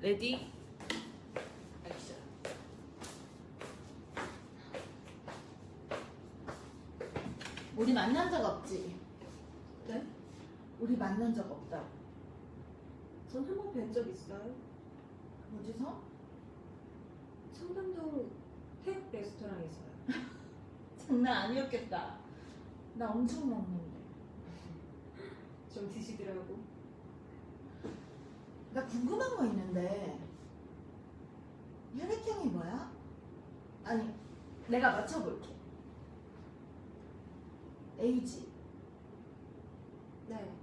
레디 액션 우리 만난 적 없지? 네? 우리 만난 적 없다 전 한 번 뵌 적 있어요. 어디서? 청담동 태국 레스토랑에서요. 장난 아니었겠다 나 엄청 먹는데 좀 드시더라고. 나 궁금한 거 있는데 혈액형이 뭐야? 아니 내가 맞춰볼게 A지 네.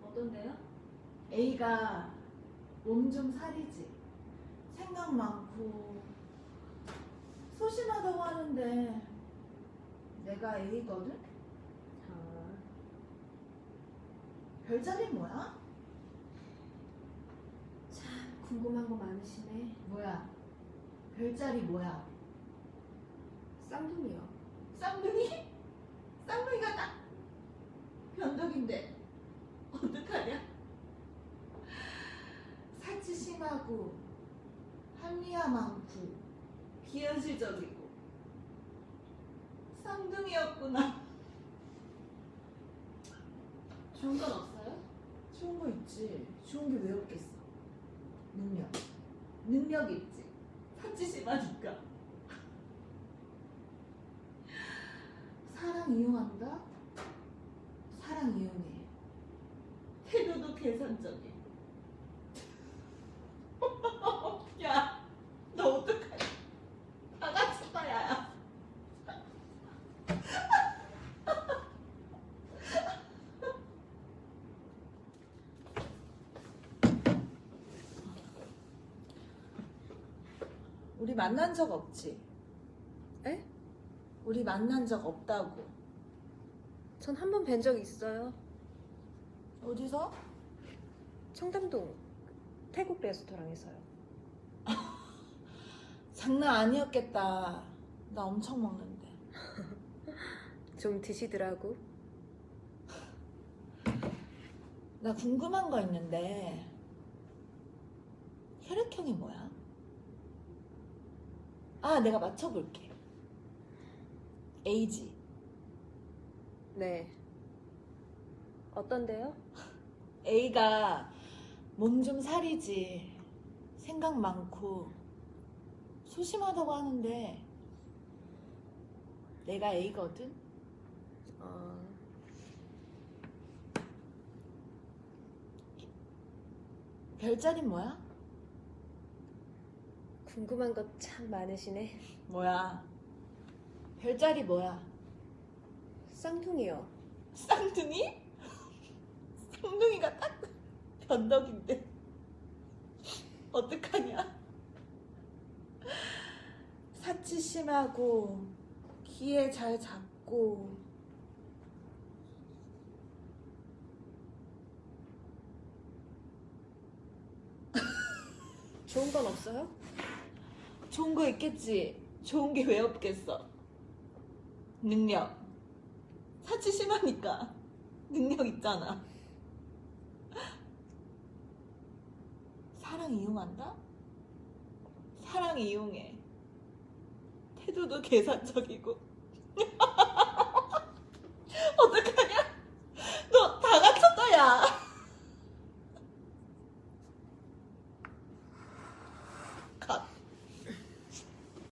어떤데요? A가 몸좀 살이지 생각 많고 소심하다고 하는데 내가 A거든? 아, 별자리 뭐야? 참 궁금한 거 많으시네. 뭐야 별자리 뭐야? 쌍둥이요. 쌍둥이? 쌍둥이가 딱 변덕인데 어떡하냐? 사치 심하고 합리화 많고 비현실적이고 쌍둥이였구나 좋은 건 없어요? 좋은 거 있지 좋은 게 왜 없겠어 능력. 능력 있지. 사치 심하니까 사랑 이용한다? 사랑 이용해. 태도도 계산적이고 야 너 어떡하냐 다 같이 봐야 우리 만난 적 없지? 에? 우리 만난 적 없다고 전 한 번 뵌 적 있어요. 어디서? 청담동 태국 레스토랑에서요. 장난 아니었겠다 나 엄청 먹는데 좀 드시더라고. 나 궁금한 거 있는데 혈액형이 뭐야? 아 내가 맞춰볼게 A지 네. 어떤데요? A가 몸좀 살이지 생각 많고 소심하다고 하는데 내가 A거든? 어, 별자리 뭐야? 궁금한 거 참 많으시네. 뭐야 별자리 뭐야? 쌍둥이요. 쌍둥이? 쌍둥이가 딱 변덕인데 어떡하냐? 사치 심하고 기에 잘 잡고 좋은 건 없어요? 좋은 거 있겠지. 좋은 게 왜 없겠어? 능력. 사치 심하니까 능력 있잖아. 사랑 이용한다? 사랑 이용해. 태도도 계산적이고.